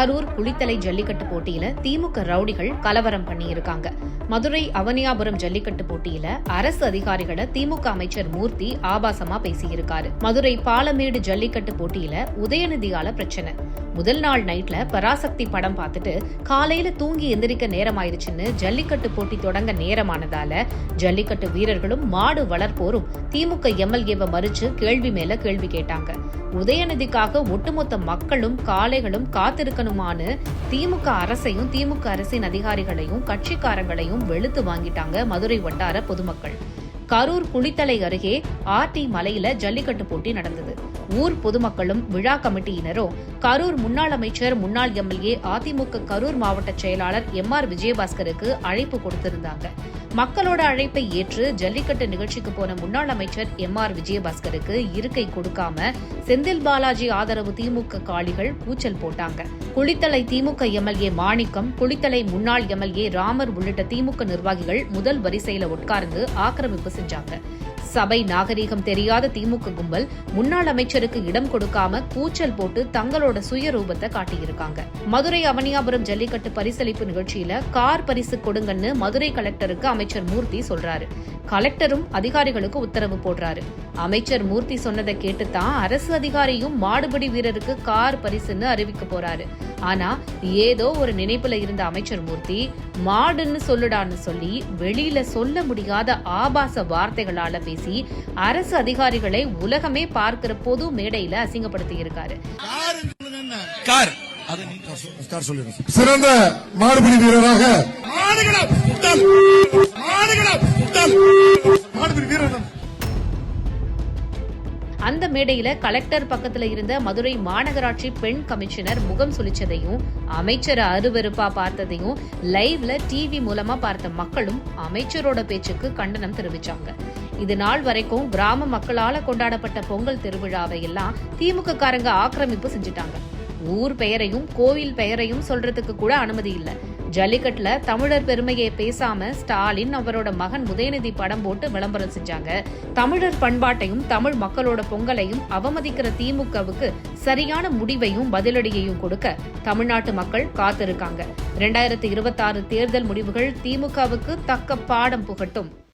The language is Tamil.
கரூர் குளித்தலை ஜல்லிக்கட்டு போட்டியில திமுக ரவுடிகள் கலவரம் பண்ணியிருக்காங்க. மதுரை அவனியாபுரம் ஜல்லிக்கட்டு போட்டியில அரசு அதிகாரிகளை திமுக அமைச்சர் மூர்த்தி ஆபாசமா பேசியிருக்காரு. மதுரை பாலமேடு ஜல்லிக்கட்டு போட்டியில உதயநிதியால பிரச்சனை. முதல் நாள் நைட்ல பராசக்தி படம் பார்த்துட்டு காலையில தூங்கி எந்திரிக்க நேரம் ஆயிருச்சுன்னு ஜல்லிக்கட்டு போட்டி தொடங்க நேரமானதால ஜல்லிக்கட்டு வீரர்களும் மாடு வளர்ப்போரும் திமுக எம்எல்ஏவை மறுச்சு கேள்வி மேல கேள்வி கேட்டாங்க. உதயநிதிக்காக ஒட்டுமொத்த மக்களும் காளைகளும் காத்திருக்கணுமான்னு திமுக அரசையும் திமுக அரசின் அதிகாரிகளையும் கட்சிக்காரங்களையும் வெளுத்து வாங்கிட்டாங்க மதுரை வட்டார பொதுமக்கள். கரூர் குளித்தலை அருகே ஆர்டி மலையில ஜல்லிக்கட்டு போட்டி நடந்தது. ஊர் பொதுமக்களும் விழா கமிட்டியினரும் கரூர் முன்னாள் அமைச்சர் முன்னாள் எம்எல்ஏ அதிமுக கரூர் மாவட்ட செயலாளர் எம் ஆர் விஜயபாஸ்கருக்கு அழைப்பு கொடுத்திருந்தாங்க. மக்களோட அழைப்பை ஏற்று ஜல்லிக்கட்டு நிகழ்ச்சிக்கு போன முன்னாள் அமைச்சர் எம் ஆர் விஜயபாஸ்கருக்கு இருக்கை கொடுக்காம செந்தில் பாலாஜி ஆதரவு திமுக காளிகள் கூச்சல் போட்டாங்க. குளித்தலை திமுக எம்எல்ஏ மாணிக்கம் குளித்தலை முன்னாள் எம்எல்ஏ ராமர் உள்ளிட்ட திமுக நிர்வாகிகள் முதல் வரிசையில உட்கார்ந்து ஆக்கிரமிப்பு செஞ்சாங்க. சபை நாகரீகம் தெரியாத திமுக கும்பல் முன்னாள் அமைச்சருக்கு இடம் கொடுக்காம கூச்சல் போட்டு தங்களோட சுயரூபத்தை காட்டியிருக்காங்க. மதுரை அவனியாபுரம் ஜல்லிக்கட்டு பரிசளிப்பு நிகழ்ச்சியில கார் பரிசு கொடுங்கன்னு மதுரை கலெக்டருக்கு அமைச்சர் மூர்த்தி சொல்றாரு. கலெக்டரும் அதிகாரிகளுக்கு உத்தரவு போடுறாரு. அமைச்சர் மூர்த்தி சொன்னதை கேட்டுத்தான் அரசு அதிகாரியும் மாடுபிடி வீரருக்கு கார் பரிசுன்னு அறிவிக்க போறாரு. ஆனா ஏதோ ஒரு நினைப்புல இருந்த அமைச்சர் மூர்த்தி மாடுன்னு சொல்லுடான்னு சொல்லி வெளியில சொல்ல முடியாத ஆபாச வார்த்தைகளால பேசி அரசு அதிகாரிகளை உலகமே பார்க்கிற பொது மேடையில அசிங்கப்படுத்தி இருக்காரு சிறந்த மாடுபிடி வீரராக மாடுகளா? முட்டாள் மாடுபிடி. அந்த மேடையில கலெக்டர் பக்கத்துல இருந்த மதுரை மாநகராட்சி பெண் கமிஷனர் முகம் சுளிச்சதையும் அமைச்சரை அருவருப்பா பார்த்ததையும் லைவ்ல டிவி மூலமா பார்த்த மக்களும் அமைச்சரோட பேச்சுக்கு கண்டனம் தெரிவிச்சாங்க. இது நாள் வரைக்கும் கிராம மக்களால கொண்டாடப்பட்ட பொங்கல் திருவிழாவை எல்லாம் திமுக காரங்க ஆக்கிரமிப்பு செஞ்சுட்டாங்க. ஊர் பெயரையும் கோவில் பெயரையும் சொல்றதுக்கு கூட அனுமதி இல்ல. ஜல்லிக்கட்டுல தமிழர் பெருமையை பேசாம ஸ்டாலின் அவரோட மகன் உதயநிதி படம் போட்டு விளம்பரம் செஞ்சாங்க. தமிழர் பண்பாட்டையும் தமிழ் மக்களோட பொங்கலையும் அவமதிக்கிற திமுகவுக்கு சரியான முடிவையும் பதிலடியையும் கொடுக்க தமிழ்நாட்டு மக்கள் காத்திருக்காங்க. இரண்டாயிரத்தி இருபத்தாறு தேர்தல் முடிவுகள் திமுகவுக்கு தக்க பாடம் புகட்டும்.